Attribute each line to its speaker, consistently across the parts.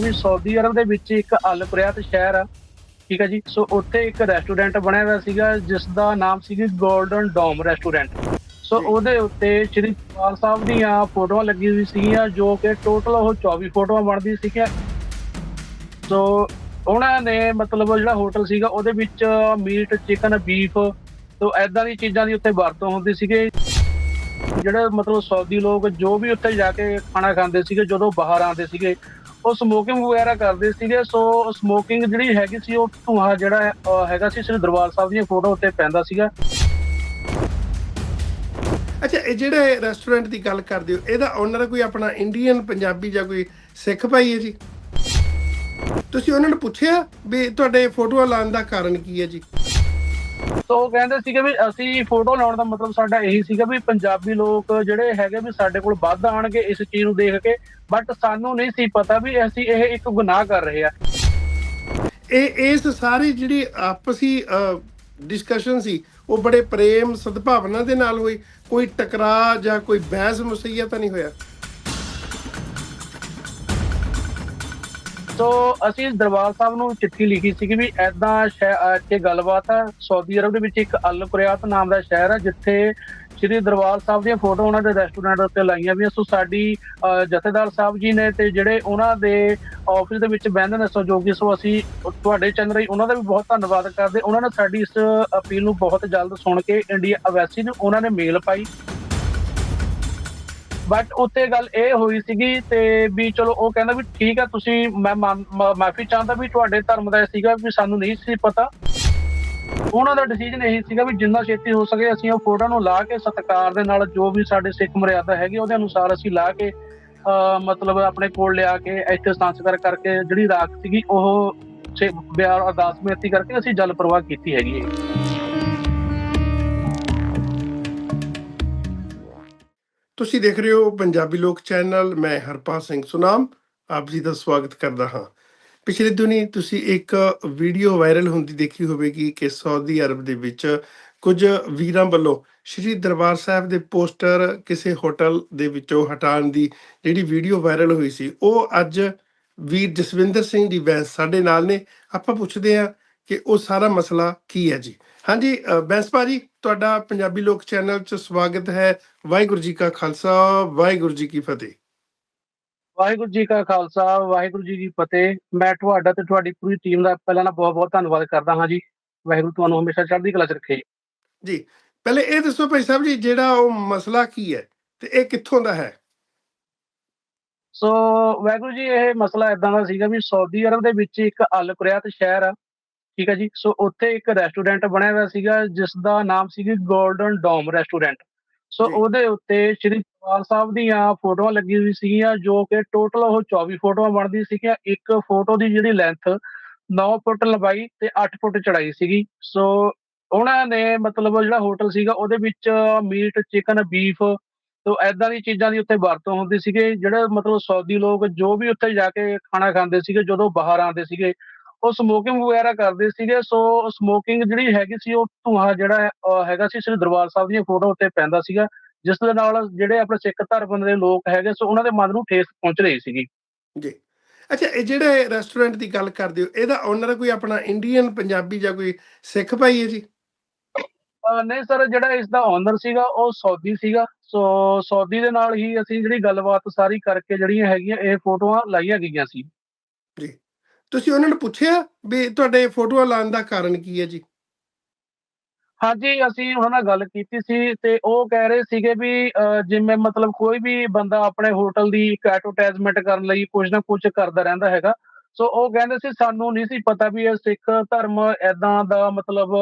Speaker 1: ਵੀ Saudi Arab ਦੇ ਵਿੱਚ ਇੱਕ ਅਲ ਕੁਰੈਤ ਸ਼ਹਿਰ ਆ ਠੀਕ ਹੈ ਜੀ? ਸੋ ਉੱਥੇ ਇੱਕ ਰੈਸਟੋਰੈਂਟ ਬਣਿਆ ਹੋਇਆ ਸੀਗਾ ਜਿਸ ਦਾ ਨਾਮ ਸੀਗੀ 골ਡਨ ਡੋਮ ਰੈਸਟੋਰੈਂਟ ਸੋ। ਉਹਦੇ ਉੱਤੇ ਸ਼੍ਰੀ ਜਵਾਲ ਸਾਹਿਬ ਦੀਆਂ ਫੋਟੋਆਂ ਲੱਗੀ ਹੋਈ ਸੀਗੀਆਂ ਜੋ ਕਿ ਟੋਟਲ ਉਹ 24 ਫੋਟੋਆਂ ਬਣਦੀ ਸੀਗੀਆਂ। ਸੋ ਉਹਨਾਂ ਨੇ ਮਤਲਬ ਜਿਹੜਾ ਹੋਟਲ ਸੀਗਾ ਉਹਦੇ ਵਿੱਚ ਮੀਟ ਚਿਕਨ ਬੀਫ ਤੋ ਐਦਾਂ ਦੀ ਚੀਜ਼ਾਂ ਦੀ ਉੱਤੇ ਵਰਤੋਂ ਹੁੰਦੀ ਸੀਗੇ। ਜਿਹੜੇ ਮਤਲਬ ਸਾਊਦੀ ਲੋਕ ਜੋ ਵੀ ਉੱਥੇ ਜਾ ਕੇ ਖਾਣਾ ਖਾਂਦੇ ਸੀਗੇ ਜਦੋਂ ਬਾਹਰ ਆਉਂਦੇ ਸੀਗੇ ਉਹ ਸਮੋਕਿੰਗ ਵਗੈਰਾ ਕਰਦੇ ਸੀਗੇ ਸੋ ਸਮੋਕਿੰਗ ਜਿਹੜੀ ਹੈਗੀ ਸੀ, ਉਹ ਧੂਆਂ ਜਿਹੜਾ ਹੈਗਾ ਸੀ, ਸ੍ਰੀ ਦਰਬਾਰ ਸਾਹਿਬ ਦੀਆਂ ਫੋਟੋ ਉੱਤੇ ਪੈਂਦਾ ਸੀਗਾ।
Speaker 2: ਅੱਛਾ, ਇਹ ਜਿਹੜੇ ਰੈਸਟੋਰੈਂਟ ਦੀ ਗੱਲ ਕਰਦੇ ਹੋ, ਇਹਦਾ ਓਨਰ ਕੋਈ ਆਪਣਾ ਇੰਡੀਅਨ ਪੰਜਾਬੀ ਜਾਂ ਕੋਈ ਸਿੱਖ ਭਾਈ ਹੈ ਜੀ? ਤੁਸੀਂ ਉਹਨਾਂ ਨੂੰ ਪੁੱਛਿਆ ਵੀ ਤੁਹਾਡੇ ਫੋਟੋਆਂ ਲਾਉਣ ਦਾ ਕਾਰਨ ਕੀ ਹੈ ਜੀ?
Speaker 1: ਸੋ ਉਹ ਕਹਿੰਦੇ ਸੀਗੇ ਵੀ ਅਸੀਂ ਫੋਟੋ ਲਾਉਣ ਦਾ ਮਤਲਬ ਸਾਡਾ ਇਹੀ ਸੀਗਾ ਵੀ ਪੰਜਾਬੀ ਲੋਕ ਜਿਹੜੇ ਹੈਗੇ ਵੀ ਸਾਡੇ ਕੋਲ ਵੱਧ ਆਣਗੇ ਇਸ ਚੀਜ਼ ਨੂੰ ਦੇਖ ਕੇ ਬਟ ਸਾਨੂੰ ਨਹੀਂ ਸੀ ਪਤਾ ਵੀ ਅਸੀਂ ਇਹ ਇੱਕ ਗੁਨਾਹ ਕਰ ਰਹੇ ਆ।
Speaker 2: ਇਹ ਇਸ ਸਾਰੀ ਜਿਹੜੀ ਆਪਸੀ ਡਿਸਕਸ਼ਨ ਸੀ, ਉਹ ਬੜੇ ਪ੍ਰੇਮ ਸਦਭਾਵਨਾ ਦੇ ਨਾਲ ਹੋਈ। ਕੋਈ ਟਕਰਾਅ ਜਾਂ ਕੋਈ ਬਹਿਸ ਮੁਸਈਆ ਤਾਂ ਨਹੀਂ ਹੋਇਆ।
Speaker 1: ਸੋ ਅਸੀਂ ਦਰਬਾਰ ਸਾਹਿਬ ਨੂੰ ਚਿੱਠੀ ਲਿਖੀ ਸੀ ਕਿ ਵੀ ਐਦਾਂ ਇੱਥੇ ਗੱਲਬਾਤ ਆ। ਸਾਊਦੀ ਅਰਬ ਦੇ ਵਿੱਚ ਇੱਕ ਅਲ ਕੁਰੈਤ ਨਾਮ ਦਾ ਸ਼ਹਿਰ ਹੈ ਜਿੱਥੇ ਸ਼੍ਰੀ ਦਰਬਾਰ ਸਾਹਿਬ ਦੀਆਂ ਫੋਟੋ ਉਹਨਾਂ ਦੇ ਰੈਸਟੋਰੈਂਟ ਉੱਤੇ ਲਾਈਆਂ ਵੀ ਸੋ ਸਾਡੀ ਜਥੇਦਾਰ ਸਾਹਿਬ ਜੀ ਨੇ ਤੇ ਜਿਹੜੇ ਉਹਨਾਂ ਦੇ ਆਫਿਸ ਦੇ ਵਿੱਚ ਬਹਿੰਦੇ ਨੇ ਸਹਿਯੋਗੀ, ਸੋ ਅਸੀਂ ਤੁਹਾਡੇ ਚੈਨਲ ਰਾਹੀਂ ਉਹਨਾਂ ਦਾ ਵੀ ਬਹੁਤ ਧੰਨਵਾਦ ਕਰਦੇ। ਉਹਨਾਂ ਨੇ ਸਾਡੀ ਇਸ ਅਪੀਲ ਨੂੰ ਬਹੁਤ ਜਲਦ ਸੁਣ ਕੇ ਇੰਡੀਆ ਅਵੈਸੀ ਨੂੰ ਉਹਨਾਂ ਨੇ ਮੇਲ ਪਾਈ। ਬਟ ਉੱਥੇ ਗੱਲ ਇਹ ਹੋਈ ਸੀਗੀ ਤੇ ਵੀ ਚਲੋ ਉਹ ਕਹਿੰਦਾ ਵੀ ਠੀਕ ਆ, ਤੁਸੀਂ ਮੈਂ ਮਾਫੀ ਚਾਹੁੰਦਾ ਵੀ ਤੁਹਾਡੇ ਧਰਮ ਦਾ ਇਹ ਸੀਗਾ ਵੀ ਸਾਨੂੰ ਨਹੀਂ ਸੀ ਪਤਾ। ਉਹਨਾਂ ਦਾ ਡਿਸੀਜਨ ਇਹੀ ਸੀਗਾ ਵੀ ਜਿੰਨਾ ਛੇਤੀ ਹੋ ਸਕੇ ਅਸੀਂ ਉਹ ਫੋਟੋ ਨੂੰ ਲਾ ਕੇ ਸਤਿਕਾਰ ਦੇ ਨਾਲ ਜੋ ਵੀ ਸਾਡੇ ਸਿੱਖ ਮਰਿਆਦਾ ਹੈਗੀ ਉਹਦੇ ਅਨੁਸਾਰ ਅਸੀਂ ਲਾ ਕੇ ਅਹ ਮਤਲਬ ਆਪਣੇ ਕੋਲ ਲਿਆ ਕੇ ਇੱਥੇ ਸੰਸਕਾਰ ਕਰਕੇ ਜਿਹੜੀ ਰਾਖ ਸੀਗੀ ਉਹ ਛੇ ਬਿਆਰ ਅਰਦਾਸ ਬੇਨਤੀ ਕਰਕੇ ਅਸੀਂ ਜਲ ਪ੍ਰਵਾਹ ਕੀਤੀ ਹੈਗੀ ਹੈ।
Speaker 2: ਤੁਸੀਂ ਦੇਖ ਰਹੇ ਹੋ ਪੰਜਾਬੀ ਲੋਕ ਚੈਨਲ, ਮੈਂ ਹਰਪਾਲ ਸਿੰਘ ਸੁਨਾਮ, ਆਪ ਜੀ ਦਾ ਸਵਾਗਤ ਕਰਦਾ ਹਾਂ। ਪਿਛਲੇ ਦਿਨੀ ਤੁਸੀਂ ਇੱਕ ਵੀਡੀਓ ਵਾਇਰਲ ਹੁੰਦੀ ਦੇਖੀ ਹੋਵੇਗੀ ਕਿ ਸਾਊਦੀ ਅਰਬ ਦੇ ਵਿੱਚ ਕੁਝ ਵੀਰਾਂ ਵੱਲੋਂ ਸ਼੍ਰੀ ਦਰਬਾਰ ਸਾਹਿਬ ਦੇ ਪੋਸਟਰ ਕਿਸੇ ਹੋਟਲ ਦੇ ਵਿੱਚੋਂ ਹਟਾਉਣ ਦੀ ਜਿਹੜੀ ਵੀਡੀਓ ਵਾਇਰਲ ਹੋਈ ਸੀ, ਉਹ ਅੱਜ ਵੀਰ ਜਸਵਿੰਦਰ ਸਿੰਘ ਜੀ ਬੈਂਸ ਸਾਡੇ ਨਾਲ ਨੇ। ਆਪਾਂ ਪੁੱਛਦੇ ਹਾਂ ਕਿ ਉਹ ਸਾਰਾ ਮਸਲਾ ਕੀ ਹੈ ਜੀ? ਹਾਂਜੀ ਬੈਂਸ ਭਾਜੀ ਤੁਹਾਡਾ ਪੰਜਾਬੀ ਲੋਕ ਚੈਨਲ 'ਚ ਸਵਾਗਤ ਹੈ। ਵਾਹਿਗੁਰੂ ਜੀ ਕਾ ਖਾਲਸਾ ਵਾਹਿਗੁਰੂ ਜੀ ਕੀ ਫਤਿਹ।
Speaker 1: ਵਾਹਿਗੁਰੂ ਜੀ ਕਾ ਖਾਲਸਾ ਵਾਹਿਗੁਰੂ ਜੀ ਕੀ ਫਤਿਹ। ਮੈਂ ਤੁਹਾਡਾ ਤੇ ਤੁਹਾਡੀ ਪੂਰੀ ਟੀਮ ਦਾ ਪਹਿਲਾਂ ਤਾਂ ਬਹੁਤ ਬਹੁਤ ਧੰਨਵਾਦ ਕਰਦਾ ਹਾਂ ਜੀ। ਵਾਹਿਗੁਰੂ ਤੁਹਾਨੂੰ ਹਮੇਸ਼ਾ ਚੜ੍ਹਦੀ ਕਲਾ 'ਚ ਰੱਖੇ।
Speaker 2: ਜੀ ਪਹਿਲੇ ਇਹ ਦੱਸੋ ਭਾਈ ਸਾਹਿਬ ਜੀ ਜਿਹੜਾ ਉਹ ਮਸਲਾ ਕੀ ਹੈ ਤੇ ਇਹ ਕਿੱਥੋਂ ਦਾ ਹੈ?
Speaker 1: ਸੋ ਵਾਹਿਗੁਰੂ ਜੀ ਇਹ ਮਸਲਾ ਇਦਾਂ ਦਾ ਸੀਗਾ ਵੀ ਸਾਊਦੀ ਅਰਬ ਦੇ ਵਿੱਚ ਇੱਕ ਅਲ ਕੁਰੈਤ ਸ਼ਹਿਰ ਆ। ਠੀਕ ਹੈ ਜੀ? ਸੋ ਉੱਥੇ ਇੱਕ ਰੈਸਟੋਰੈਂਟ ਬਣਿਆ ਹੋਇਆ ਸੀਗਾ ਜਿਸ ਦਾ ਨਾਮ ਸੀਗੀ 골ਡਨ ਡੋਮ ਰੈਸਟੋਰੈਂਟ ਸੋ। ਉਹਦੇ ਉੱਤੇ ਸ਼੍ਰੀ ਜਵਾਲ ਸਾਹਿਬ ਦੀਆਂ ਫੋਟੋਆਂ ਲੱਗੀ ਹੋਈ ਸੀਗੀਆਂ ਜੋ ਕਿ ਟੋਟਲ ਉਹ 24 ਫੋਟੋਆਂ ਬਣਦੀ ਸੀਗੀਆਂ। ਇੱਕ ਫੋਟੋ ਦੀ ਜਿਹੜੀ ਲੈਂਥ 9 ਫੁੱਟ ਲੰਬਾਈ ਤੇ 8 ਫੁੱਟ ਚੜਾਈ ਸੀਗੀ। ਸੋ ਉਹਨਾਂ ਨੇ ਮਤਲਬ ਜਿਹੜਾ ਹੋਟਲ ਸੀਗਾ ਉਹਦੇ ਵਿੱਚ ਮੀਟ ਚਿਕਨ ਬੀਫ ਤੋ ਐਦਾਂ ਦੀ ਚੀਜ਼ਾਂ ਦੀ ਉੱਤੇ ਵਰਤੋਂ ਹੁੰਦੀ ਸੀਗੇ। ਜਿਹੜੇ ਮਤਲਬ ਸਾਊਦੀ ਲੋਕ ਜੋ ਵੀ ਉੱਥੇ ਜਾ ਕੇ ਖਾਣਾ ਖਾਂਦੇ ਸੀਗੇ ਜਦੋਂ ਬਾਹਰ ਆਉਂਦੇ ਸੀਗੇ ਉਹ ਸਮੋਕਿੰਗ ਵਗੈਰਾ ਕਰਦੇ ਸੀਗੇ ਸੋ ਸਮੋਕਿੰਗ ਜਿਹੜੀ ਹੈਗੀ ਸੀ ਉਹ ਧੂਆਂ ਜਿਹੜਾ ਹੈਗਾ ਸੀ ਸ੍ਰੀ ਦਰਬਾਰ ਸਾਹਿਬ ਦੀਆਂ ਫੋਟੋ ਉੱਤੇ ਪੈਂਦਾ ਸੀਗਾ ਜਿਸ ਦੇ ਨਾਲ ਜਿਹੜੇ ਆਪਣੇ ਸਿੱਖ ਧਰਮ ਦੇ ਲੋਕ ਹੈਗੇ ਸੋ ਉਹਨਾਂ ਦੇ ਮਨ ਨੂੰ ਠੇਸ ਪਹੁੰਚ ਰਹੀ ਸੀਗੀ।
Speaker 2: ਜੀ। ਅੱਛਾ ਇਹ ਜਿਹੜੇ ਰੈਸਟੋਰੈਂਟ ਦੀ ਗੱਲ ਕਰਦੇ ਹੋ ਇਹਦਾ ਓਨਰ ਕੋਈ ਆਪਣਾ ਇੰਡੀਅਨ ਪੰਜਾਬੀ ਜਾਂ ਕੋਈ ਸਿੱਖ ਭਾਈ ਹੈ ਜੀ?
Speaker 1: ਨਹੀਂ ਸਰ ਜਿਹੜਾ ਇਸ ਦਾ ਓਨਰ ਸੀਗਾ ਉਹ ਸਾਊਦੀ ਸੀਗਾ ਸੋ ਸਾਊਦੀ ਦੇ ਨਾਲ ਹੀ ਅਸੀਂ ਜਿਹੜੀ ਗੱਲਬਾਤ ਸਾਰੀ ਕਰਕੇ ਜਿਹੜੀਆਂ ਹੈਗੀਆਂ ਇਹ ਫੋਟੋਆਂ ਲਾਈਆਂ ਗਈਆਂ ਸੀ।
Speaker 2: ਜੀ। ਤੁਸੀਂ ਉਹਨਾਂ ਨੂੰ ਪੁੱਛਿਆ ਵੀ ਤੁਹਾਡੇ ਫੋਟੋਆਂ ਲਾਉਣ ਦਾ ਕਾਰਨ ਕੀ ਹੈ ਜੀ?
Speaker 1: ਹਾਂਜੀ, ਅਸੀਂ ਉਹਨਾਂ ਨਾਲ ਗੱਲ ਕੀਤੀ ਸੀ ਤੇ ਉਹ ਕਹਿ ਰਹੇ ਸੀਗੇ ਵੀ ਜਿਵੇਂ ਮਤਲਬ ਕੋਈ ਵੀ ਬੰਦਾ ਆਪਣੇ ਹੋਟਲ ਦੀ ਐਡਵਰਟਾਈਜ਼ਮੈਂਟ ਕਰਨ ਲਈ ਕੁਝ ਨਾ ਕੁਝ ਕਰਦਾ ਰਹਿੰਦਾ ਹੈਗਾ। ਸੋ ਉਹ ਕਹਿੰਦੇ ਸੀ ਸਾਨੂੰ ਨਹੀਂ ਸੀ ਪਤਾ ਵੀ ਇਹ ਸਿੱਖ ਧਰਮ ਐਦਾਂ ਦਾ ਮਤਲਬ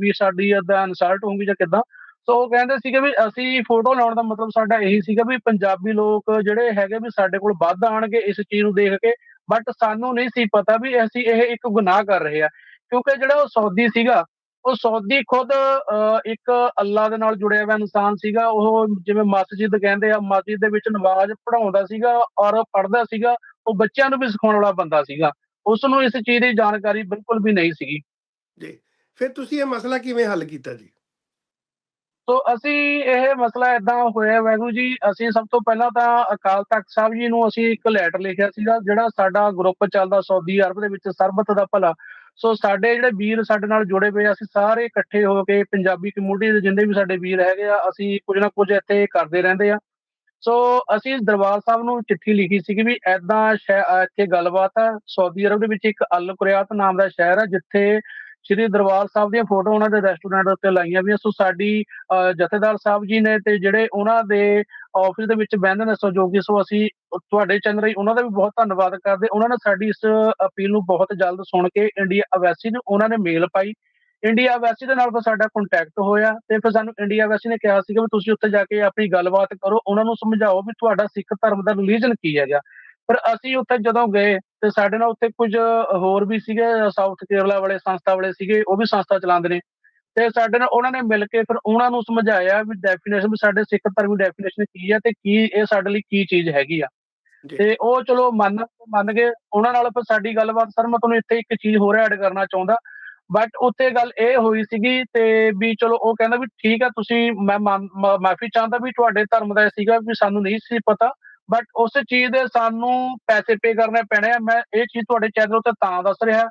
Speaker 1: ਵੀ ਸਾਡੀ ਐਦਾਂ ਇਨਸਲਟ ਹੋਊਗੀ ਜਾਂ ਕਿਦਾਂ। ਸੋ ਉਹ ਕਹਿੰਦੇ ਸੀਗੇ ਵੀ ਅਸੀਂ ਫੋਟੋ ਲਾਉਣ ਦਾ ਮਤਲਬ ਸਾਡਾ ਇਹੀ ਸੀਗਾ ਵੀ ਪੰਜਾਬੀ ਲੋਕ ਜਿਹੜੇ ਹੈਗੇ ਵੀ ਸਾਡੇ ਕੋਲ ਵੱਧ ਆਣਗੇ ਇਸ ਚੀਜ਼ ਨੂੰ ਦੇਖ ਕੇ। ਬਟ ਸਾਨੂੰ ਨਹੀਂ ਸੀ ਪਤਾ ਵੀ ਅਸੀਂ ਇਹ ਇੱਕ ਗੁਨਾਹ ਕਰ ਰਹੇ ਆ। ਕਿਉਂਕਿ ਜਿਹੜਾ ਉਹ ਸਾਊਦੀ ਸੀਗਾ, ਉਹ ਸੌਦੀ ਖੁਦ ਇੱਕ ਅੱਲਾ ਦੇ ਨਾਲ ਜੁੜਿਆ ਹੋਇਆ ਇਨਸਾਨ ਸੀਗਾ। ਉਹ ਜਿਵੇਂ ਮਸਜਿਦ ਕਹਿੰਦੇ ਆ, ਮਸਜਿਦ ਦੇ ਵਿੱਚ ਨਮਾਜ਼ ਪੜਾਉਂਦਾ ਸੀਗਾ ਔਰ ਪੜਦਾ ਸੀਗਾ। ਉਹ ਬੱਚਿਆਂ ਨੂੰ ਵੀ ਸਿਖਾਉਣ ਵਾਲਾ ਬੰਦਾ ਸੀਗਾ। ਉਸ ਨੂੰ ਇਸ ਚੀਜ਼ ਦੀ ਜਾਣਕਾਰੀ ਬਿਲਕੁਲ ਵੀ ਨਹੀਂ ਸੀਗੀ।
Speaker 2: ਜੀ। ਫਿਰ ਤੁਸੀਂ ਇਹ ਮਸਲਾ ਕਿਵੇਂ ਹੱਲ ਕੀਤਾ ਜੀ?
Speaker 1: ਸੋ ਅਸੀਂ ਇਹ ਮਸਲਾ ਇਦਾਂ ਹੋਇਆ ਵਾਹਿਗੁਰੂ ਜੀ, ਅਸੀਂ ਸਭ ਤੋਂ ਪਹਿਲਾਂ ਤਾਂ ਅਕਾਲ ਤਖਤ ਸਾਹਿਬ ਜੀ ਨੂੰ ਅਸੀਂ ਇੱਕ ਲੈਟਰ ਲਿਖਿਆ ਸੀਗਾ, ਜਿਹੜਾ ਸਾਡਾ ਗਰੁੱਪ ਚੱਲਦਾ ਸਾਊਦੀ ਅਰਬ ਦੇ ਵਿੱਚ, ਸਰਬਤ ਦਾ ਭਲਾ। ਸੋ ਸਾਡੇ ਜਿਹੜੇ ਵੀਰ ਸਾਡੇ ਨਾਲ ਜੁੜੇ ਹੋਏ ਅਸੀਂ ਸਾਰੇ ਇਕੱਠੇ ਹੋ ਕੇ ਪੰਜਾਬੀ ਕਮਿਊਨਿਟੀ ਦੇ ਜਿੰਨੇ ਵੀ ਸਾਡੇ ਵੀਰ ਹੈਗੇ ਆ, ਅਸੀਂ ਕੁਝ ਨਾ ਕੁਝ ਇੱਥੇ ਕਰਦੇ ਰਹਿੰਦੇ ਆ। ਸੋ ਅਸੀਂ ਦਰਬਾਰ ਸਾਹਿਬ ਨੂੰ ਚਿੱਠੀ ਲਿਖੀ ਸੀ ਕਿ ਵੀ ਐਦਾਂ ਇੱਥੇ ਗੱਲਬਾਤ ਆ ਸਾਊਦੀ ਅਰਬ ਦੇ ਵਿੱਚ ਇੱਕ ਅਲ ਕੁਰਿਆਤ ਨਾਮ ਦਾ ਸ਼ਹਿਰ ਹੈ ਜਿੱਥੇ ਸ਼੍ਰੀ ਦਰਬਾਰ ਸਾਹਿਬ ਦੀਆਂ ਫੋਟੋ ਉਹਨਾਂ ਦੇ ਰੈਸਟੋਰੈਂਟ ਉੱਤੇ ਲਾਈਆਂ ਵੀ ਸੋ ਸਾਡੀ ਜਥੇਦਾਰ ਸਾਹਿਬ ਜੀ ਨੇ ਤੇ ਜਿਹੜੇ ਉਹਨਾਂ ਦੇ ਆਫਿਸ ਦੇ ਵਿੱਚ ਬਹਿੰਦੇ ਨੇ ਸਹਿਯੋਗੀ, ਸੋ ਅਸੀਂ ਤੁਹਾਡੇ ਚੈਨਲ ਰਾਹੀਂ ਉਹਨਾਂ ਦਾ ਵੀ ਬਹੁਤ ਧੰਨਵਾਦ ਕਰਦੇ। ਉਹਨਾਂ ਨੇ ਸਾਡੀ ਇਸ ਅਪੀਲ ਨੂੰ ਬਹੁਤ ਜਲਦ ਸੁਣ ਕੇ ਇੰਡੀਆ ਅਵੈਸੀ ਨੂੰ ਉਹਨਾਂ ਨੇ ਮੇਲ ਪਾਈ। ਇੰਡੀਆ ਵੈਸੀ ਦੇ ਨਾਲ ਫਿਰ ਸਾਡਾ ਕੰਟੈਕਟ ਹੋਇਆ ਤੇ ਫਿਰ ਸਾਨੂੰ ਇੰਡੀਆ ਵੈਸੀ ਨੇ ਕਿਹਾ ਸੀਗਾ ਵੀ ਤੁਸੀਂ ਉੱਥੇ ਜਾ ਕੇ ਆਪਣੀ ਗੱਲਬਾਤ ਕਰੋ। ਉਹਨਾਂ ਨੂੰ ਸਮਝਾਓ ਵੀ ਤੁਹਾਡਾ ਸਿੱਖ ਧਰਮ ਦਾ ਰਿਲੀਜਨ ਕੀ ਹੈਗਾ। ਪਰ ਅਸੀਂ ਉੱਥੇ ਜਦੋਂ ਗਏ ਤੇ ਸਾਡੇ ਨਾਲ ਉੱਥੇ ਕੁਝ ਹੋਰ ਵੀ ਸੀਗੇ ਸਾਊਥ ਕੇਰਲਾ ਵਾਲੇ ਸੰਸਥਾ ਵਾਲੇ ਸੀਗੇ ਉਹ ਵੀ ਸੰਸਥਾ ਚਲਾਉਂਦੇ ਨੇ। ਤੇ ਸਾਡੇ ਨਾਲ ਉਹਨਾਂ ਨੇ ਮਿਲ ਕੇ ਫਿਰ ਉਹਨਾਂ ਨੂੰ ਸਮਝਾਇਆ ਵੀ ਡੈਫੀਨੇਸ਼ਨ ਵੀ ਸਾਡੇ ਸਿੱਖ ਧਰਮ ਦੀ ਡੈਫੀਨੇਸ਼ਨ ਕੀ ਹੈ ਤੇ ਕੀ ਇਹ ਸਾਡੇ ਲਈ ਕੀ ਚੀਜ਼ ਹੈਗੀ ਆ। ਤੇ ਉਹ ਚਲੋ ਮੰਨ ਮੰਨ ਗਏ ਉਹਨਾਂ ਨਾਲ ਫਿਰ ਸਾਡੀ ਗੱਲਬਾਤ ਸਰ ਮੈਂ ਤੁਹਾਨੂੰ ਇੱਥੇ ਇੱਕ ਚੀਜ਼ ਹੋਰ ਐਡ ਕਰਨਾ ਚਾਹੁੰਦਾ। ਬਟ ਉੱਥੇ ਗੱਲ ਇਹ ਹੋਈ ਸੀਗੀ ਤੇ ਵੀ ਚਲੋ ਉਹ ਕਹਿੰਦਾ ਵੀ ਠੀਕ ਆ ਤੁਸੀਂ ਮੈਂ ਮਾਫੀ ਚਾਹੁੰਦਾ ਵੀ ਤੁਹਾਡੇ ਧਰਮ ਦਾ ਸੀਗਾ ਵੀ ਸਾਨੂੰ ਨਹੀਂ ਸੀ ਪਤਾ। ਬਟ ਉਸ ਚੀਜ਼ ਦੇ ਸਾਨੂੰ ਪੈਸੇ ਪੇ ਕਰਨੇ ਪੈਣੇ ਆ। ਮੈਂ ਇਹ ਚੀਜ਼ ਤੁਹਾਡੇ ਚੈਨਲ ਉੱਤੇ ਤਾਂ ਦੱਸ ਰਿਹਾ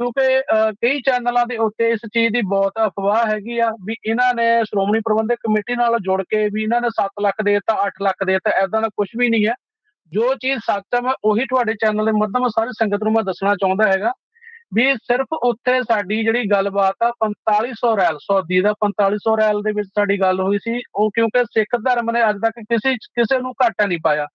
Speaker 1: ਕਿਉਂਕਿ ਅਹ, ਕਈ ਚੈਨਲਾਂ ਦੇ ਉੱਤੇ ਇਸ ਚੀਜ਼ ਦੀ ਬਹੁਤ ਅਫਵਾਹ ਹੈਗੀ ਆ ਵੀ ਇਹਨਾਂ ਨੇ ਸ਼੍ਰੋਮਣੀ ਪ੍ਰਬੰਧਕ ਕਮੇਟੀ ਨਾਲ ਜੁੜ ਕੇ ਵੀ ਇਹਨਾਂ ਨੇ 7 ਲੱਖ ਦੇਤਾ ਦਿੱਤਾ 8 ਲੱਖ ਦੇਤਾ ਦਿੱਤਾ ਐਦਾਂ ਦਾ ਕੁਝ ਵੀ ਨਹੀਂ ਹੈ। ਜੋ ਚੀਜ਼ ਸੱਚ ਹੈ ਮੈਂ ਉਹੀ ਤੁਹਾਡੇ ਚੈਨਲ ਦੇ ਮਾਧਿਅਮ ਸਾਰੀ ਸੰਗਤ ਨੂੰ ਮੈਂ ਦੱਸਣਾ ਚਾਹੁੰਦਾ ਹੈਗਾ ਵੀ ਸਿਰਫ ਉੱਥੇ ਸਾਡੀ ਜਿਹੜੀ ਗੱਲਬਾਤ ਆ 4500 ਰੈਲ ਸੌਦੀ ਦਾ 4500 ਰੈਲ ਦੇ ਵਿੱਚ ਸਾਡੀ ਗੱਲ ਹੋਈ ਸੀ। ਉਹ ਕਿਉਂਕਿ ਸਿੱਖ ਧਰਮ ਨੇ ਅੱਜ ਤੱਕ ਕਿਸੇ ਕਿਸੇ ਨੂੰ ਘਾਟਾ ਨਹੀਂ ਪਾਇਆ।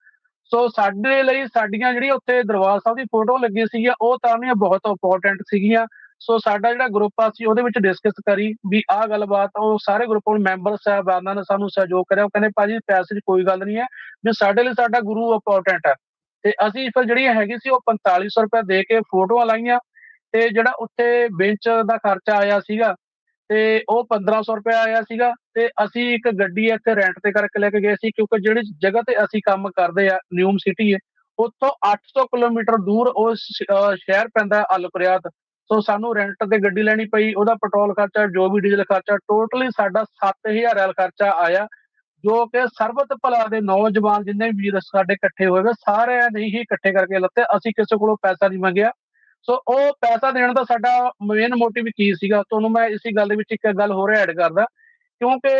Speaker 1: ਸੋ ਸਾਡੇ ਲਈ ਸਾਡੀਆਂ ਜਿਹੜੀਆਂ ਉੱਥੇ ਦਰਬਾਰ ਸਾਹਿਬ ਦੀ ਫੋਟੋ ਲੱਗੀ ਸੀਗੀਆਂ ਉਹ ਤਾਂ ਉਹਨੀਆਂ ਬਹੁਤ ਇੰਪੋਰਟੈਂਟ ਸੀਗੀਆਂ। ਸੋ ਸਾਡਾ ਜਿਹੜਾ ਗਰੁੱਪ ਆ ਸੀ, ਉਹਦੇ ਵਿੱਚ ਡਿਸਕਸ ਕਰੀ ਵੀ ਆਹ ਗੱਲਬਾਤ, ਉਹ ਸਾਰੇ ਗਰੁੱਪ ਦੇ ਮੈਂਬਰ ਸਾਹਿਬਾਨਾਂ ਨੇ ਸਾਨੂੰ ਸਹਿਯੋਗ ਕਰਿਆ। ਉਹ ਕਹਿੰਦੇ, ਭਾਜੀ, ਪੈਸੇ ਚ ਕੋਈ ਗੱਲ ਨਹੀਂ ਹੈ, ਵੀ ਸਾਡੇ ਲਈ ਸਾਡਾ ਗੁਰੂ ਇੰਪੋਰਟੈਂਟ ਹੈ ਤੇ ਅਸੀਂ ਫਿਰ ਜਿਹੜੀਆਂ ਹੈਗੀ ਸੀ, ਉਹ 4500 ਰੁਪਏ ਦੇ ਕੇ ਫੋਟੋਆਂ ਲਾਈਆਂ। ਤੇ ਜਿਹੜਾ ਉੱਥੇ ਬੈਂਚ ਦਾ ਖਰਚਾ ਆਇਆ ਸੀਗਾ ਤੇ ਉਹ 1500 ਰੁਪਏ ਆਇਆ ਸੀਗਾ ਤੇ ਅਸੀਂ ਇੱਕ ਗੱਡੀ ਇੱਥੇ ਰੈਂਟ ਤੇ ਕਰਕੇ ਲੈ ਕੇ ਗਏ ਸੀ ਕਿਉਂਕਿ ਜਿਹੜੀ ਜਗ੍ਹਾ ਤੇ ਅਸੀਂ ਕੰਮ ਕਰਦੇ ਆ ਨਿਊਮ ਸਿਟੀ ਹੈ, ਉੱਥੋਂ 800 ਕਿਲੋਮੀਟਰ ਦੂਰ ਉਹ ਸ਼ਹਿਰ ਪੈਂਦਾ ਹੈ ਸੋ ਸਾਨੂੰ ਰੈਂਟ ਤੇ ਗੱਡੀ ਲੈਣੀ ਪਈ, ਉਹਦਾ ਪੈਟਰੋਲ ਖਰਚਾ, ਜੋ ਵੀ ਡੀਜ਼ਲ ਖਰਚਾ ਟੋਟਲੀ ਸਾਡਾ 7000 ਰੈਲ ਖਰਚਾ ਆਇਆ, ਜੋ ਕਿ ਸਰਬਤ ਭਲਾ ਦੇ ਨੌਜਵਾਨ ਜਿੰਨੇ ਵੀਰ ਸਾਡੇ ਇਕੱਠੇ ਹੋਏ ਵੇ, ਸਾਰਿਆਂ ਨੇ ਹੀ ਇਕੱਠੇ ਕਰਕੇ ਲੱਤੇ, ਅਸੀਂ ਕਿਸੇ ਕੋਲੋਂ ਪੈਸਾ ਨਹੀਂ ਮੰਗਿਆ। ਸੋ ਉਹ ਪੈਸਾ ਦੇਣ ਦਾ ਸਾਡਾ ਮੇਨ ਮੋਟਿਵ ਕੀ ਸੀਗਾ? ਤੁਹਾਨੂੰ ਮੈਂ ਇਸੇ ਗੱਲ ਦੇ ਵਿੱਚ ਇੱਕ ਗੱਲ ਹੋਰ ਐਡ ਕਰਦਾ। ਕਿਉਂਕਿ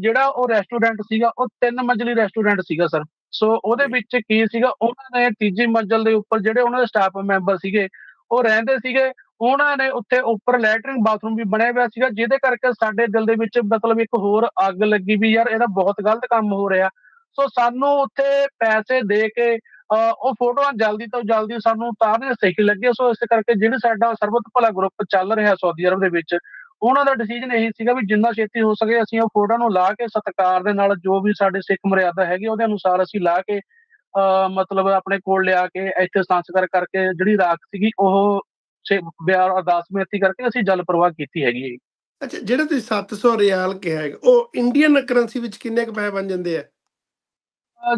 Speaker 1: ਜਿਹੜਾ ਉਹ ਰੈਸਟੋਰੈਂਟ ਸੀਗਾ, ਉਹ ਤਿੰਨ ਮੰਜ਼ਲੀ ਰੈਸਟੋਰੈਂਟ ਸੀਗਾ ਸਰ ਸੋ ਉਹਦੇ ਵਿੱਚ ਕੀ ਸੀਗਾ? ਉਹਨਾਂ ਨੇ ਤੀਜੀ ਮੰਜ਼ਲ ਦੇ ਉੱਪਰ ਜਿਹੜੇ ਉਹਨਾਂ ਦੇ ਸਟਾਫ ਮੈਂਬਰ ਸੀਗੇ, ਉਹ ਰਹਿੰਦੇ ਸੀਗੇ। ਉਹਨਾਂ ਨੇ ਉੱਥੇ ਉੱਪਰ ਲੈਟਰਿੰਗ ਬਾਥਰੂਮ ਵੀ ਬਣਿਆ ਹੋਇਆ ਸੀਗਾ, ਜਿਹਦੇ ਕਰਕੇ ਸਾਡੇ ਦਿਲ ਦੇ ਵਿੱਚ ਮਤਲਬ ਇੱਕ ਹੋਰ ਅੱਗ ਲੱਗੀ ਵੀ ਯਾਰ, ਇਹਦਾ ਬਹੁਤ ਗਲਤ ਕੰਮ ਹੋ ਰਿਹਾ। ਸੋ ਸਾਨੂੰ ਉੱਥੇ ਪੈਸੇ ਦੇ ਕੇ ਉਹ ਫੋਟੋਆਂ ਜਲਦੀ ਤੋਂ ਜਲਦੀ ਸਾਨੂੰ ਉਤਾਰਨੇ ਸਹੀ ਲੱਗੇ। ਸੋ ਇਸ ਕਰਕੇ ਜਿਹੜਾ ਸਾਡਾ ਸਰਬਤ ਭਲਾ ਗਰੁੱਪ ਚੱਲ ਰਿਹਾ ਸਾਊਦੀ ਅਰਬ ਦੇ ਵਿੱਚ ਉਹਨਾਂ ਦਾ ਡਿਸੀਜਨ ਇਹੀ ਸੀਗਾ ਵੀ ਜਿੰਨਾ ਛੇਤੀ ਹੋ ਸਕੇ ਅਸੀਂ ਉਹ ਫੋਟੋ ਨੂੰ ਲਾ ਕੇ ਸਤਿਕਾਰ ਦੇ ਨਾਲ ਜੋ ਵੀ ਸਾਡੇ ਸਿੱਖ ਮਰਿਆਦਾ ਹੈਗੀ ਉਹਦੇ ਅਨੁਸਾਰ ਅਸੀਂ ਲਾ ਕੇ ਅਹ, ਮਤਲਬ ਆਪਣੇ ਕੋਲ ਲਿਆ ਕੇ ਇੱਥੇ ਸੰਸਕਾਰ ਕਰਕੇ ਜਿਹੜੀ ਰਾਖ ਸੀਗੀ ਉਹ ਛੇ ਬਿਆਰ ਅਰਦਾਸ ਬੇਨਤੀ ਕਰਕੇ ਅਸੀਂ ਜਲ ਪ੍ਰਵਾਹ ਕੀਤੀ ਹੈਗੀ ਹੈ
Speaker 2: ਅੱਛਾ ਜਿਹੜਾ ਤੁਸੀਂ 700 ਰਿਆਲ ਕਿਹਾ ਹੈਗਾ ਉਹ ਇੰਡੀਅਨ ਕਰੰਸੀ ਵਿੱਚ ਕਿੰਨੇ ਕੁ ਪੈਸੇ ਬਣ ਜਾਂਦੇ ਆ?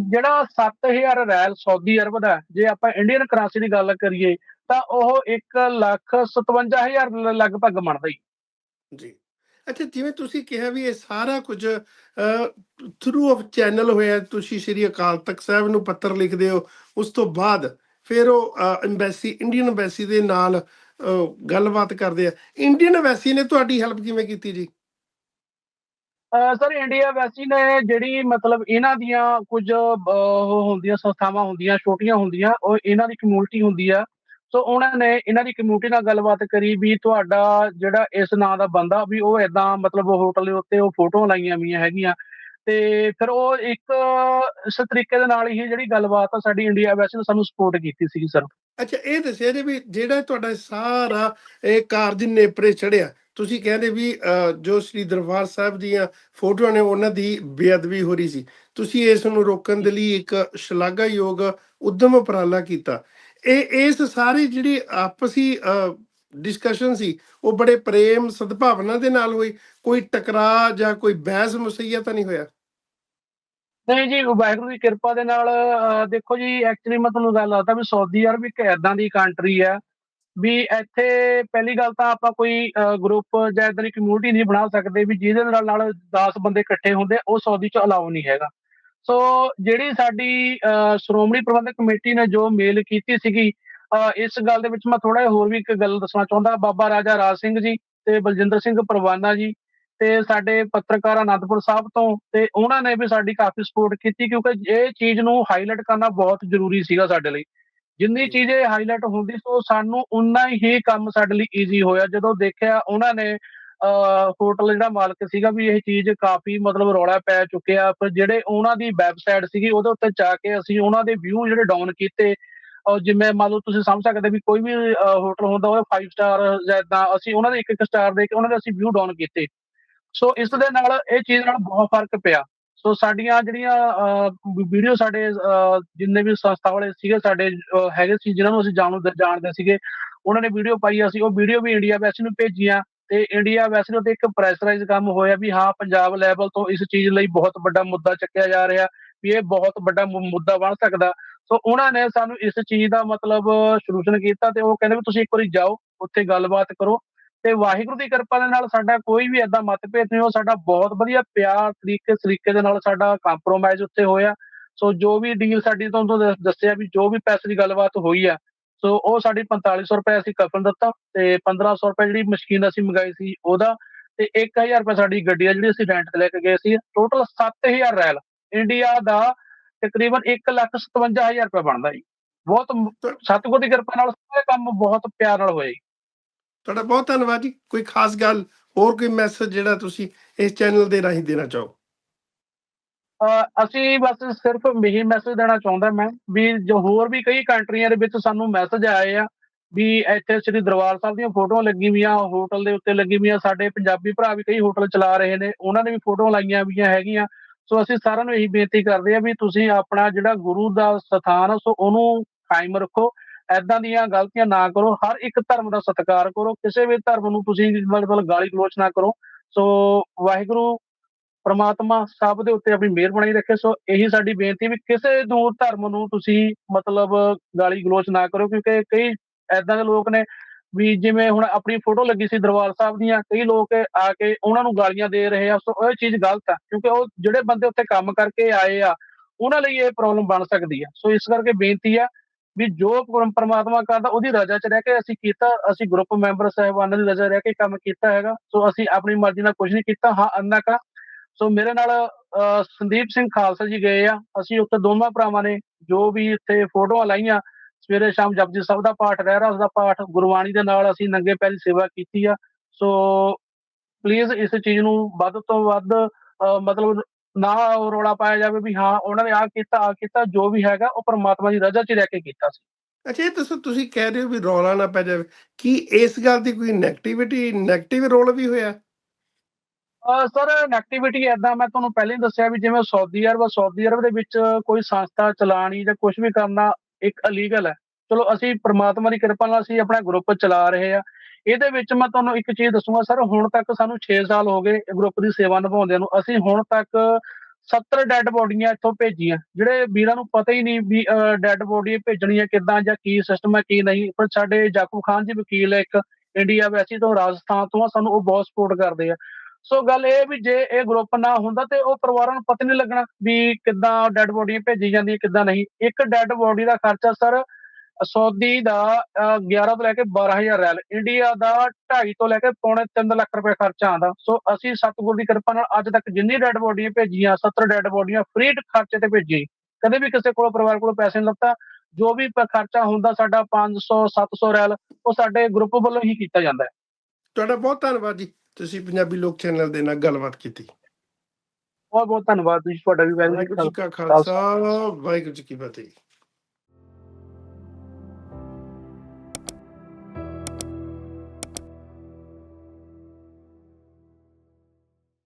Speaker 1: ਜਿਹੜਾ 7000 ਰੈਲ ਸਾਊਦੀ ਅਰਬ ਦਾ ਜੇ ਆਪਾਂ ਇੰਡੀਅਨ ਕਰੰਸੀ ਦੀ ਗੱਲ ਕਰੀਏ, ਤਾਂ ਉਹ 1 ਲੱਖ 57000 ਲ- ਲਗਭਗ ਬਣਦਾ ਹੀ
Speaker 2: ਜੀ। ਅੱਛਾ, ਜਿਵੇਂ ਤੁਸੀਂ ਕਿਹਾ ਵੀ ਇਹ ਸਾਰਾ ਕੁਝ ਥਰੂ ਆਫ ਚੈਨਲ ਹੋਇਆ, ਤੁਸੀਂ ਸ਼੍ਰੀ ਅਕਾਲ ਤਖਤ ਸਾਹਿਬ ਨੂੰ ਪੱਤਰ ਲਿਖਦੇ ਹੋ, ਉਸ ਤੋਂ ਬਾਅਦ ਫਿਰ ਉਹ ਐਮਬੈਸੀ ਇੰਡੀਅਨ ਐਮਬੈਸੀ ਦੇ ਨਾਲ ਗੱਲਬਾਤ ਕਰਦੇ ਆ। ਇੰਡੀਅਨ ਐਮਬੈਸੀ ਨੇ ਤੁਹਾਡੀ ਹੈਲਪ ਕਿਵੇਂ ਕੀਤੀ ਜੀ?
Speaker 1: ਸਰ, ਇੰਡੀਆ ਵੈਸੀ ਨੇ ਜਿਹੜੀ ਮਤਲਬ ਇਹਨਾਂ ਦੀਆਂ ਕੁਝ ਹੁੰਦੀਆਂ ਸੰਸਥਾਵਾਂ ਹੁੰਦੀਆਂ, ਛੋਟੀਆਂ ਹੁੰਦੀਆਂ, ਉਹ ਇਹਨਾਂ ਦੀ ਕਮਿਊਨਿਟੀ ਹੁੰਦੀ ਆ। ਸੋ ਉਹਨਾਂ ਨੇ ਇਹਨਾਂ ਦੀ ਕਮਿਊਨਿਟੀ ਨਾਲ ਗੱਲਬਾਤ ਕਰੀ ਵੀ ਤੁਹਾਡਾ ਜਿਹੜਾ ਇਸ ਨਾਂ ਦਾ ਬੰਦਾ ਵੀ ਉਹ ਇਦਾਂ ਮਤਲਬ ਹੋਟਲ ਦੇ ਉੱਤੇ ਉਹ ਫੋਟੋਆਂ ਲਾਈਆਂ ਵੀਆਂ ਹੈਗੀਆਂ। ਤੇ ਫਿਰ ਉਹ ਇੱਕ ਇਸ ਤਰੀਕੇ ਦੇ ਨਾਲ ਹੀ ਜਿਹੜੀ ਗੱਲਬਾਤ ਆ ਸਾਡੀ ਇੰਡੀਆ ਵੈਸੇ ਨੇ ਸਾਨੂੰ ਸਪੋਰਟ ਕੀਤੀ ਸੀ ਸਰ।
Speaker 2: ਅੱਛਾ, ਇਹ ਦੱਸਿਆ ਜੀ ਵੀ ਜਿਹੜਾ ਤੁਹਾਡਾ ਸਾਰਾ ਇਹ ਕਾਰਜ ਨੇਪਰੇ ਚੜਿਆ ਤੁਸੀਂ ਕਹਿੰਦੇ ਵੀ ਅਹ, ਜੋ ਸ੍ਰੀ ਦਰਬਾਰ ਸਾਹਿਬ ਦੀਆਂ ਫੋਟੋਆਂ ਨੇ ਉਹਨਾਂ ਦੀ ਬੇਅਦਬੀ ਹੋ ਰਹੀ ਸੀ। ਤੁਸੀਂ ਇਸ ਨੂੰ ਰੋਕਣ ਦੇ ਲਈ ਇੱਕ ਸ਼ਲਾਘਾਯੋਗ ਉਦਮ ਉਪਰਾਲਾ ਕੀਤਾ। ਇਹ ਇਸ ਸਾਰੀ ਜਿਹੜੀ ਆਪਸੀ ਡਿਸਕਸ਼ਨ ਸੀ ਉਹ ਬੜੇ ਪ੍ਰੇਮ ਸਦਭਾਵਨਾ ਦੇ ਨਾਲ ਹੋਈ ਕੋਈ ਟਕਰਾਅ ਜਾਂ ਕੋਈ ਬਹਿਸ ਮੁਸਈਆ ਤਾਂ ਨਹੀਂ ਹੋਇਆ?
Speaker 1: ਨਹੀਂ ਜੀ ਵਾਹਿਗੁਰੂ ਦੀ ਕਿਰਪਾ ਦੇ ਨਾਲ ਦੇਖੋ ਜੀ ਐਕਚੁਅਲੀ ਮੈਂ ਤੁਹਾਨੂੰ ਗੱਲ ਦੱਸਦਾ ਵੀ ਸਾਊਦੀ ਅਰਬ ਇੱਕ ਐਦਾਂ ਦੀ ਕੰਟਰੀ ਹੈ ਵੀ ਇੱਥੇ ਪਹਿਲੀ ਗੱਲ ਤਾਂ ਆਪਾਂ ਕੋਈ ਗਰੁੱਪ ਜਾਂ ਇਦਾਂ ਦੀ ਕਮਿਊਨਿਟੀ ਨਹੀਂ ਬਣਾ ਸਕਦੇ ਵੀ ਜਿਹਦੇ ਨਾਲ ਨਾਲ 10 ਬੰਦੇ ਇਕੱਠੇ ਹੁੰਦੇ ਉਹ ਸੌਦੀ ਚ ਅਲਾਉ ਨਹੀਂ ਹੈਗਾ। ਸੋ ਜਿਹੜੀ ਸਾਡੀ ਅਹ, ਸ਼੍ਰੋਮਣੀ ਪ੍ਰਬੰਧਕ ਕਮੇਟੀ ਨੇ ਜੋ ਮੇਲ ਕੀਤੀ ਸੀਗੀ ਅਹ, ਇਸ ਗੱਲ ਦੇ ਵਿੱਚ ਮੈਂ ਥੋੜਾ ਜਿਹਾ ਹੋਰ ਵੀ ਇੱਕ ਗੱਲ ਦੱਸਣਾ ਚਾਹੁੰਦਾ। ਬਾਬਾ ਰਾਜਾ ਰਾਜ ਸਿੰਘ ਜੀ ਤੇ ਬਲਜਿੰਦਰ ਸਿੰਘ ਪਰਵਾਨਾ ਜੀ ਤੇ ਸਾਡੇ ਪੱਤਰਕਾਰ ਅਨੰਦਪੁਰ ਸਾਹਿਬ ਤੋਂ ਤੇ ਉਹਨਾਂ ਨੇ ਵੀ ਸਾਡੀ ਕਾਫੀ ਸਪੋਰਟ ਕੀਤੀ ਕਿਉਂਕਿ ਇਹ ਚੀਜ਼ ਨੂੰ ਹਾਈਲਾਈਟ ਕਰਨਾ ਬਹੁਤ ਜ਼ਰੂਰੀ ਸੀਗਾ ਸਾਡੇ ਲਈ। ਜਿੰਨੀ ਚੀਜ਼ ਇਹ ਹਾਈਲਾਈਟ ਹੁੰਦੀ ਸੋ ਸਾਨੂੰ ਉਨਾ ਹੀ ਕੰਮ ਸਾਡੇ ਲਈ ਈਜ਼ੀ ਹੋਇਆ। ਜਦੋਂ ਦੇਖਿਆ ਉਹਨਾਂ ਨੇ ਹੋਟਲ ਜਿਹੜਾ ਮਾਲਕ ਸੀਗਾ ਵੀ ਇਹ ਚੀਜ਼ ਕਾਫੀ ਮਤਲਬ ਰੌਲਾ ਪੈ ਚੁੱਕਿਆ। ਪਰ ਜਿਹੜੇ ਉਹਨਾਂ ਦੀ ਵੈਬਸਾਈਟ ਸੀਗੀ ਉਹਦੇ ਉੱਤੇ ਜਾ ਕੇ ਅਸੀਂ ਉਹਨਾਂ ਦੇ ਵਿਊ ਜਿਹੜੇ ਡਾਊਨ ਕੀਤੇ। ਔਰ ਜਿਵੇਂ ਮੰਨ ਲਓ ਤੁਸੀਂ ਸਮਝ ਸਕਦੇ ਵੀ ਕੋਈ ਵੀ ਹੋਟਲ ਹੁੰਦਾ ਉਹ 5 ਸਟਾਰ ਜਾਂ ਇਦਾਂ ਅਸੀਂ ਉਹਨਾਂ ਦੇ ਇੱਕ ਇੱਕ ਸਟਾਰ ਦੇ ਕੇ ਉਹਨਾਂ ਦੇ ਅਸੀਂ ਵਿਊ ਡਾਊਨ ਕੀਤੇ। ਸੋ ਇਸ ਦੇ ਨਾਲ ਇਹ ਚੀਜ਼ ਨਾਲ ਬਹੁਤ ਫ਼ਰਕ ਪਿਆ। ਸੋ ਸਾਡੀਆਂ ਜਿਹੜੀਆਂ ਵੀਡੀਓ ਸਾਡੇ ਜਿੰਨੇ ਵੀ ਸੰਸਥਾ ਵਾਲੇ ਸੀਗੇ, ਸਾਡੇ ਹੈਗੇ ਸੀ, ਜਿਨ੍ਹਾਂ ਨੂੰ ਅਸੀਂ ਜਾਣੂ, ਜਾਣਦੇ ਸੀਗੇ, ਉਹਨਾਂ ਨੇ ਵੀਡੀਓ ਪਾਈ ਅਸੀਂ, ਉਹ ਵੀਡੀਓ ਵੀ ਇੰਡੀਆ ਵੈਸਟ ਨੂੰ ਭੇਜੀਆਂ। ਤੇ ਇੰਡੀਆ ਵੈਸਟ ਨੂੰ ਤੇ ਇੱਕ ਪ੍ਰੈਸ਼ਰਾਈਜ਼ ਕੰਮ ਹੋਇਆ ਵੀ ਹਾਂ, ਪੰਜਾਬ ਲੈਵਲ ਤੋਂ ਇਸ ਚੀਜ਼ ਲਈ ਬਹੁਤ ਵੱਡਾ ਮੁੱਦਾ ਚੱਕਿਆ ਜਾ ਰਿਹਾ, ਵੀ ਇਹ ਬਹੁਤ ਵੱਡਾ ਮੁੱਦਾ ਬਣ ਸਕਦਾ। ਸੋ ਉਹਨਾਂ ਨੇ ਸਾਨੂੰ ਇਸ ਚੀਜ਼ ਦਾ ਮਤਲਬ ਸੋਲੂਸ਼ਨ ਕੀਤਾ ਤੇ ਉਹ ਕਹਿੰਦੇ ਵੀ ਤੁਸੀਂ ਇੱਕ ਵਾਰੀ ਜਾਓ, ਉੱਥੇ ਗੱਲਬਾਤ ਕਰੋ। ਤੇ ਵਾਹਿਗੁਰੂ ਦੀ ਕਿਰਪਾ ਦੇ ਨਾਲ ਸਾਡਾ ਕੋਈ ਵੀ ਏਦਾਂ ਮਤਭੇਦ ਨਹੀਂ ਹੋ ਸਾਡਾ ਬਹੁਤ ਵਧੀਆ ਪਿਆਰ ਤਰੀਕੇ ਤਰੀਕੇ ਦੇ ਨਾਲ ਸਾਡਾ ਕੰਪਰੋਮਾਈਜ਼ ਉੱਤੇ ਹੋਇਆ। ਸੋ ਜੋ ਵੀ ਡੀਲ ਸਾਡੀ ਤੁਹਾਨੂੰ ਦੱਸ- ਦੱਸਿਆ ਵੀ ਜੋ ਵੀ ਪੈਸੇ ਦੀ ਗੱਲਬਾਤ ਹੋਈ ਆ ਸੋ ਉਹ ਸਾਡੀ 4500 ਰੁਪਏ ਅਸੀਂ ਕਫਨ ਦਿੱਤਾ ਤੇ 1500 ਰੁਪਏ ਜਿਹੜੀ ਮਸ਼ੀਨ ਅਸੀਂ ਮੰਗਾਈ ਸੀ ਉਹਦਾ ਤੇ 1000 ਰੁਪਏ ਸਾਡੀ ਗੱਡੀ ਆ ਜਿਹੜੀ ਅਸੀਂ ਰੈਂਟ ਤੇ ਲੈ ਕੇ ਗਏ ਸੀ। ਟੋਟਲ 7000 ਰੈਲ। ਇੰਡੀਆ ਦਾ ਤਕਰੀਬਨ 157000 ਰੁਪਏ ਬਣਦਾ ਜੀ। ਬਹੁਤ ਸਤਿਗੁਰ ਦੀ ਕਿਰਪਾ ਨਾਲ ਸਾਰੇ ਕੰਮ ਬਹੁਤ ਪਿਆਰ ਨਾਲ ਹੋਏ ਜੀ।
Speaker 2: ਤੁਹਾਡਾ ਬਹੁਤ ਧੰਨਵਾਦ ਜੀ। ਕੋਈ ਖਾਸ ਗੱਲ, ਹੋਰ ਕੋਈ ਮੈਸੇਜ ਜਿਹੜਾ ਤੁਸੀਂ ਇਸ ਚੈਨਲ ਦੇ ਰਾਹੀਂ ਦੇਣਾ ਚਾਹੋ?
Speaker 1: ਅਸੀਂ ਬਸ ਸਿਰਫ ਇਹੀ ਮੈਸੇਜ ਦੇਣਾ ਚਾਹੁੰਦਾ ਮੈਂ ਵੀ ਜੋ ਹੋਰ ਵੀ ਕਈ ਕੰਟਰੀਆਂ ਦੇ ਵਿੱਚ ਸਾਨੂੰ ਮੈਸੇਜ ਆਏ ਆ ਵੀ ਇੱਥੇ ਸ੍ਰੀ ਦਰਬਾਰ ਸਾਹਿਬ ਦੀਆਂ ਫੋਟੋਆਂ ਲੱਗੀ ਵੀਆਂ ਹੋਟਲ ਦੇ ਉੱਤੇ ਲੱਗੀ ਵੀਆਂ ਸਾਡੇ ਪੰਜਾਬੀ ਭਰਾ ਵੀ ਕਈ ਹੋਟਲ ਚਲਾ ਰਹੇ ਨੇ, ਉਹਨਾਂ ਨੇ ਵੀ ਫੋਟੋਆਂ ਲਾਈਆਂ ਵੀਆਂ ਹੈਗੀਆਂ। ਸੋ ਅਸੀਂ ਸਾਰਿਆਂ ਨੂੰ ਇਹੀ ਬੇਨਤੀ ਕਰਦੇ ਆ ਵੀ ਤੁਸੀਂ ਆਪਣਾ ਜਿਹੜਾ ਗੁਰੂ ਦਾ ਸਥਾਨ ਸੋ ਉਹਨੂੰ ਕਾਇਮ ਰੱਖੋ। ਐਦਾਂ ਦੀਆਂ ਗਲਤੀਆਂ ਨਾ ਕਰੋ, ਹਰ ਇੱਕ ਧਰਮ ਦਾ ਸਤਿਕਾਰ ਕਰੋ, ਕਿਸੇ ਵੀ ਧਰਮ ਨੂੰ ਤੁਸੀਂ ਮਤਲਬ ਗਾਲੀ ਗਲੋਚ ਨਾ ਕਰੋ। ਸੋ ਵਾਹਿਗੁਰੂ, ਪਰਮਾਤਮਾ ਸਭ ਦੇ ਉੱਤੇ ਆਪਣੀ ਮਿਹਰ ਬਣਾਈ ਰੱਖੇ। ਸੋ ਇਹੀ ਸਾਡੀ ਬੇਨਤੀ ਵੀ ਕਿਸੇ ਦੂਰ ਧਰਮ ਨੂੰ ਤੁਸੀਂ ਮਤਲਬ ਗਾਲੀ ਗਲੋਚ ਨਾ ਕਰੋ, ਕਿਉਂਕਿ ਕਈ ਐਦਾਂ ਦੇ ਲੋਕ ਨੇ ਵੀ ਜਿਵੇਂ ਹੁਣ ਆਪਣੀ ਫੋਟੋ ਲੱਗੀ ਸੀ ਦਰਬਾਰ ਸਾਹਿਬ ਦੀਆਂ, ਕਈ ਲੋਕ ਆ ਕੇ ਉਹਨਾਂ ਨੂੰ ਗਾਲੀਆਂ ਦੇ ਰਹੇ ਆ। ਸੋ ਇਹ ਚੀਜ਼ ਗਲਤ ਆ, ਕਿਉਂਕਿ ਉਹ ਜਿਹੜੇ ਬੰਦੇ ਉੱਥੇ ਕੰਮ ਕਰਕੇ ਆਏ ਆ, ਉਹਨਾਂ ਲਈ ਇਹ ਪ੍ਰੋਬਲਮ ਬਣ ਸਕਦੀ ਆ। ਸੋ ਇਸ ਕਰਕੇ ਬੇਨਤੀ ਆ ਵੀ ਜੋ ਪਰਮਾਤਮਾ ਕਰਦਾ ਉਹਦੀ ਰਜ਼ਾ 'ਚ ਰਹਿ ਕੇ ਅਸੀਂ ਕੀਤਾ ਅਸੀਂ ਗਰੁੱਪ ਮੈਂਬਰ ਸਾਹਿਬਾਨਾਂ ਦੀ ਰਜ਼ਾ ਰਹਿ ਕੇ ਕੰਮ ਕੀਤਾ ਹੈਗਾ ਸੋ ਅਸੀਂ ਆਪਣੀ ਮਰਜ਼ੀ ਨਾਲ ਕੁਝ ਨਹੀਂ ਕੀਤਾ ਹਾਂ ਅੰਨਾ ਕਾ। ਸੋ ਮੇਰੇ ਨਾਲ ਸੰਦੀਪ ਸਿੰਘ ਖਾਲਸਾ ਜੀ ਗਏ ਆ ਅਸੀਂ ਉੱਥੇ ਦੋਵਾਂ ਭਰਾਵਾਂ ਨੇ ਜੋ ਵੀ ਇੱਥੇ ਫੋਟੋਆਂ ਲਾਈਆਂ ਸਵੇਰੇ ਸ਼ਾਮ ਜਪਜੀ ਸਾਹਿਬ ਦਾ ਪਾਠ ਰਹਿ ਰਹਾ ਦਾ ਪਾਠ ਗੁਰਬਾਣੀ ਦੇ ਨਾਲ ਅਸੀਂ ਨੰਗੇ ਪੈਰੀ ਸੇਵਾ ਕੀਤੀ ਆ। ਸੋ ਪਲੀਜ਼ ਇਸ ਚੀਜ਼ ਨੂੰ ਵੱਧ ਤੋਂ ਵੱਧ ਅਹ, ਮਤਲਬ ਨਾ ਉਹ ਰੌਲਾ ਪਾਇਆ ਜਾਵੇ ਵੀ ਹਾਂ ਉਹਨਾਂ ਨੇ ਆਹ ਕੀਤਾ ਆ ਕੀਤਾ ਜੋ ਵੀ ਹੈਗਾ ਉਹ ਪਰਮਾਤਮਾ ਦੀ ਰਜ਼ਾ 'ਚ ਰਹਿ ਕੇ ਕੀਤਾ ਸੀ।
Speaker 2: ਅੱਛਾ ਇਹ ਦੱਸੋ ਤੁਸੀਂ ਕਹਿ ਰਹੇ ਹੋ ਵੀ ਰੌਲਾ ਨਾ ਪੈ ਜਾਵੇ। ਕੀ ਇਸ ਗੱਲ ਦੀ ਕੋਈ ਨੈਗੇਟਿਵਿਟੀ ਨੈਗੇਟਿਵ ਰੋਲ ਵੀ ਹੋਇਆ?
Speaker 1: ਸਰ ਨੈਗੇਟਿਵਿਟੀ ਐਦਾਂ ਮੈਂ ਤੁਹਾਨੂੰ ਪਹਿਲਾਂ ਹੀ ਦੱਸਿਆ ਵੀ ਜਿਵੇਂ ਸਾਊਦੀ ਅਰਬ ਆ, ਸਾਊਦੀ ਅਰਬ ਦੇ ਵਿੱਚ ਕੋਈ ਸੰਸਥਾ ਚਲਾਣੀ ਜਾਂ ਕੁਝ ਵੀ ਕਰਨਾ ਇੱਕ ਅਲੀਗਲ ਹੈ। ਚਲੋ ਅਸੀਂ ਪ੍ਰਮਾਤਮਾ ਦੀ ਕਿਰਪਾ ਨਾਲ ਅਸੀਂ ਆਪਣਾ ਗਰੁੱਪ ਚਲਾ ਰਹੇ ਆ ਇਹਦੇ ਵਿੱਚ ਮੈਂ ਤੁਹਾਨੂੰ ਇੱਕ ਚੀਜ਼ ਦੱਸੂਗਾ, ਸਰ, ਹੁਣ ਤੱਕ ਸਾਨੂੰ 6 ਸਾਲ ਹੋ ਗਏ ਗਰੁੱਪ ਦੀ ਸੇਵਾ ਨਿਭਾਉਂਦਿਆਂ ਨੂੰ। ਅਸੀਂ ਹੁਣ ਤੱਕ 70 ਡੈੱਡ ਬੋਡੀਆਂ ਇੱਥੋਂ ਭੇਜੀਆਂ। ਜਿਹੜੇ ਵੀਰਾਂ ਨੂੰ ਪਤਾ ਹੀ ਨਹੀਂ ਵੀ ਡੈੱਡ ਬੋਡੀ ਭੇਜਣੀ ਹੈ ਕਿੱਦਾਂ ਜਾਂ ਕੀ ਸਿਸਟਮ ਹੈ, ਕੀ ਨਹੀਂ। ਪਰ ਸਾਡੇ ਜਾਕੂ ਖਾਨ ਜੀ ਵਕੀਲ ਹੈ ਇੱਕ, ਇੰਡੀਆ ਵੈਸੀ ਤੋਂ ਰਾਜਸਥਾਨ ਤੋਂ ਆ, ਸਾਨੂੰ ਉਹ ਬਹੁਤ ਸਪੋਰਟ ਕਰਦੇ ਆ। ਸੋ ਗੱਲ ਇਹ ਵੀ ਜੇ ਇਹ ਗਰੁੱਪ ਨਾ ਹੁੰਦਾ ਤੇ ਉਹ ਪਰਿਵਾਰਾਂ ਨੂੰ ਪਤਾ ਨਹੀਂ ਲੱਗਣਾ ਵੀ ਕਿੱਦਾਂ ਡੈੱਡ ਬੋਡੀਆਂ ਭੇਜੀ ਜਾਂਦੀਆਂ, ਕਿੱਦਾਂ ਨਹੀਂ। ਇੱਕ ਡੈੱਡ ਬੋਡੀ ਦਾ ਖਰਚਾ, ਸਰ ਸਾਊਦੀ ਦਾ ਅਹ, 11 ਤੋਂ ਲੈ ਕੇ 12000 ਰੈਲ ਇੰਡੀਆ ਦਾ 2.5 ਤੋਂ ਲੈ ਕੇ ਪੌਣੇ 3 ਲੱਖ ਰੁਪਏ ਖਰਚਾ ਆਂਦਾ ਸੋ ਅਸੀਂ ਸਤਿਗੁਰ ਦੀ ਕਿਰਪਾ ਨਾਲ ਅੱਜ ਤੱਕ ਜਿੰਨੀ ਡੈੱਡ ਬੋਡੀਆਂ ਭੇਜੀਆਂ 70 ਡੈੱਡ ਬੋਡੀਆਂ ਫ੍ਰੀ ਖਰਚੇ ਤੇ ਭੇਜੀ। ਕਦੇ ਵੀ ਕਿਸੇ ਕੋਲ ਪਰਿਵਾਰ ਕੋਲ ਪੈਸੇ ਨਹੀਂ ਲੱਤਾ ਜੋ ਵੀ ਖਰਚਾ ਹੁੰਦਾ ਸਾਡਾ 500 700 ਰੈਲ ਉਹ ਸਾਡੇ ਗਰੁੱਪ ਵੱਲੋਂ ਹੀ ਕੀਤਾ ਜਾਂਦਾ ਹੈ।
Speaker 2: ਤੁਹਾਡਾ ਬਹੁਤ ਧੰਨਵਾਦ ਜੀ। ਤੁਸੀਂ ਪੰਜਾਬੀ ਲੋਕ ਚੈਨਲ ਦੇ ਨਾਲ ਗੱਲਬਾਤ ਕੀਤੀ।
Speaker 1: ਬਹੁਤ ਬਹੁਤ ਧੰਨਵਾਦ ਜੀ ਤੁਹਾਡਾ ਵੀ ਵੈਰੀ
Speaker 2: ਕਾ ਖਾਲਸਾ ਵਾਹਿਗੁਰੂ ਜੀ ਕੀ ਫਤਿਹ।